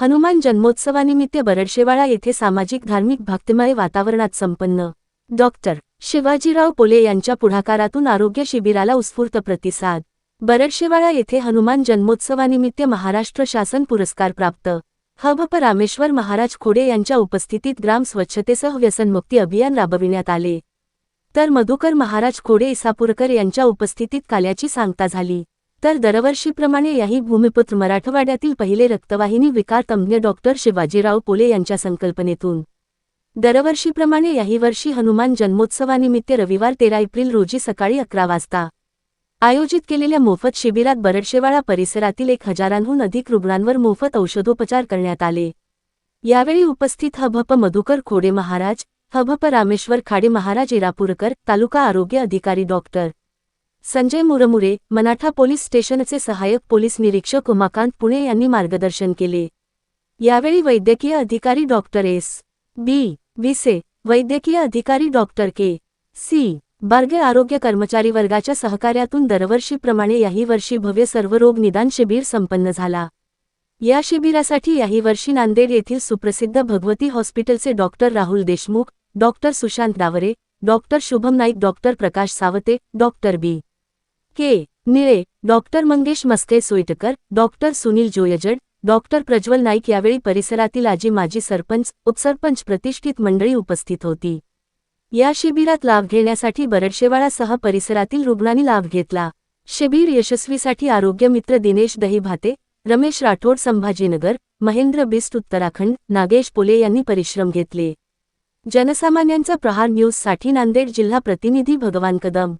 हनुमान जन्मोत्सवानिमित्त बरडशेवाळा येथे सामाजिक धार्मिक भक्तिमय वातावरणात संपन्न. डॉक्टर शिवाजीराव पोले यांच्या पुढाकारातून आरोग्य शिबिराला उत्स्फूर्त प्रतिसाद. बरडशेवाळा येथे हनुमान जन्मोत्सवानिमित्त महाराष्ट्र शासन पुरस्कार प्राप्त. हभप रामेश्वर महाराज खोडे यांच्या उपस्थितीत ग्राम स्वच्छतेसह व्यसनमुक्ती अभियान राबविण्यात आले. तर मधुकर महाराज खोडे इसापूरकर यांच्या उपस्थितीत काल्याची सांगता झाली. तर दरवर्षीप्रमाणे याही भूमिपुत्र मराठवाड्यातील पहिले रक्तवाहिनी विकार तज्ञ डॉक्टर शिवाजीराव पोले यांच्या संकल्पनेतून. दरवर्षीप्रमाणे याही वर्षी हनुमान जन्मोत्सवानिमित्त रविवार तेरा एप्रिल रोजी सकाळी अकरा वाजता. आयोजित केलेल्या मोफत शिबिरात बरडशेवाळा परिसरातील एक हजारांहून अधिक रुग्णांवर मोफत औषधोपचार करण्यात आले. यावेळी उपस्थित हभप मधुकर खोडे महाराज हभप रामेश्वर खाडे महाराज इरापूरकर तालुका आरोग्य अधिकारी डॉक्टर संजय मुरमुरे मनाठा पोलीस स्टेशनचे सहाय्यक पोलीस निरीक्षक उमाकांत पुणे यांनी मार्गदर्शन केले. यावेळी वैद्यकीय अधिकारी डॉक्टर एस. बी. विसे वैद्यकीय अधिकारी डॉक्टर के. सी. बार्गे आरोग्य कर्मचारी वर्गाच्या सहकार्यातून दरवर्षीप्रमाणे याही वर्षी भव्य सर्व रोग निदान शिबिर संपन्न झाला. या शिबिरासाठी याही वर्षी नांदेड येथील सुप्रसिद्ध भगवती हॉस्पिटलचे doctor Rahul Deshmukh doctor Sushant Daware doctor Shubham Naik doctor Prakash Sawate doctor B. K. Nile doctor Mangesh Maske Soyatkar doctor Sunil Joyjad doctor Prajwal Naik यावेळी परिसरातील आजी माजी सरपंच उपसरपंच प्रतिष्ठित मंडळी उपस्थित होती. या शिबिरात लाभ घेण्यासाठी बरडशेवाळासह परिसरातील रुग्णांनी लाभ घेतला. शिबिर यशस्वीसाठी आरोग्य मित्र दिनेश दहीभाते रमेश राठोड संभाजीनगर महेंद्र बिस्ट उत्तराखंड नागेश पोले यांनी परिश्रम घेतले. जनसामान्यांचा प्रहार न्यूजसाठी नांदेड जिल्हा प्रतिनिधी भगवान कदम.